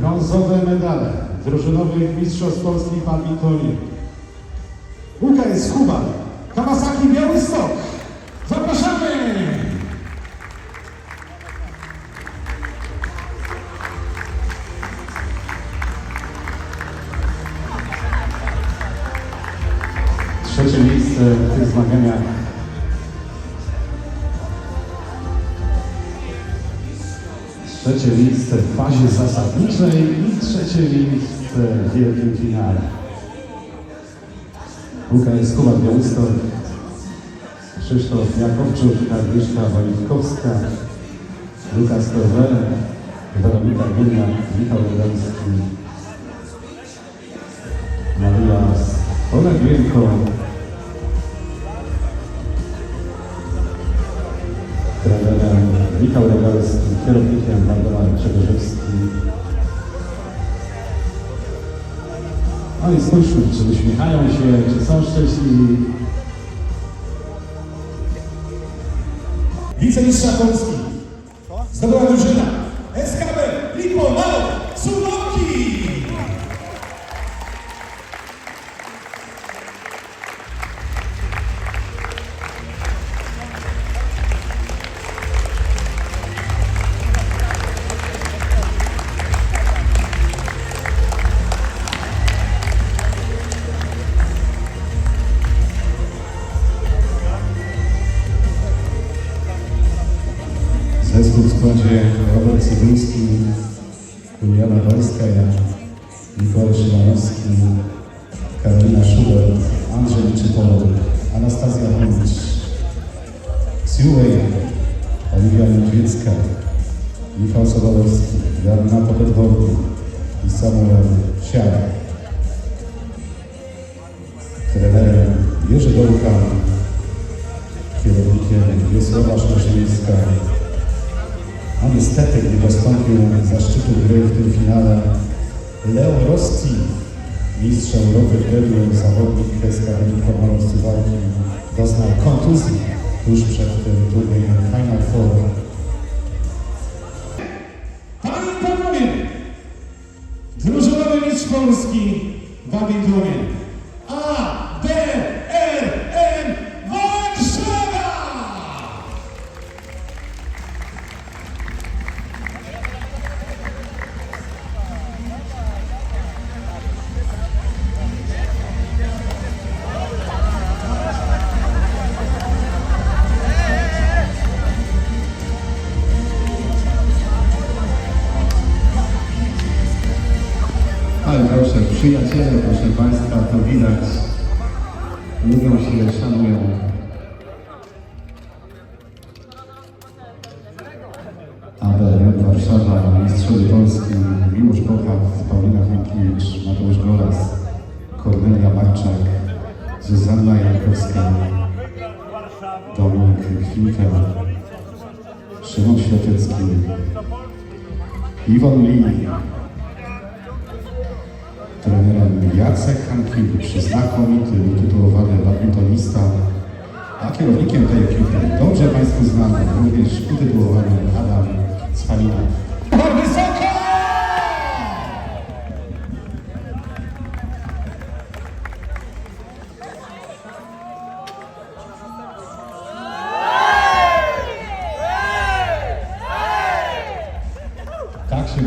brązowe medale drużynowych mistrzostw Polski w badmintonie. UKS Kuba, Kawasaki Białystok. Zapraszamy! Trzecie miejsce w tych zmaganiach Trzecie miejsce w fazie zasadniczej i trzecie miejsce w wielkim finale. UKS Kuba Białystok, Krzysztof Jakowczuk, Agnieszka Wojtkowska, Lukas Korwel, Weronika Górna, Michał Radomski, Maria Olegienko, trenerem Michał Rogalski, kierownikiem Waldemar Grzegorzewski. No i spójrzmy, czy uśmiechają się, czy są szczęśliwi. Wicemistrza Polski zdobyła drużyna SKB Liponov Sunoki. Składzie Robert Cybulski, Juliana Wolskaja, Mikołaj Szymanowski, Karolina Schubert, Andrzej Czypolek, Anastazja Homicz, Siuwej, Oliwia Niedźwiecka, Michał Sobolewski, Jarna Podedworny i Samuel Siar. Trenerem Jerzy Dołka, kierownikiem Wiesława Szmaszyńska, a niestety nie dostąpił zaszczytu gry w tym finale Leo Rossi, mistrz Europy Gremium, zawodnik SKW Komorów Suwałki, doznał kontuzji tuż przed tym turniejem Final Four. Panie i panowie, drużynowy mistrz Polski w badmintonie proszę, przyjaciele, proszę Państwa, to widać. Lubią się, szanują. ABM Warszawa, mistrzowie Polski, Miłosz Kochak, Paulina Chomkiewicz, Mateusz Golas, Kornelia Marczak, Zuzanna Jankowska, Dominik Chwilka, Szymon Światecki, Iwon Lee, trenerem Jacek Hankiewicz, znakomity, utytułowany badmintonista, a kierownikiem tej ekipy dobrze Państwu znany, również utytułowany Adam Spalina. Tak się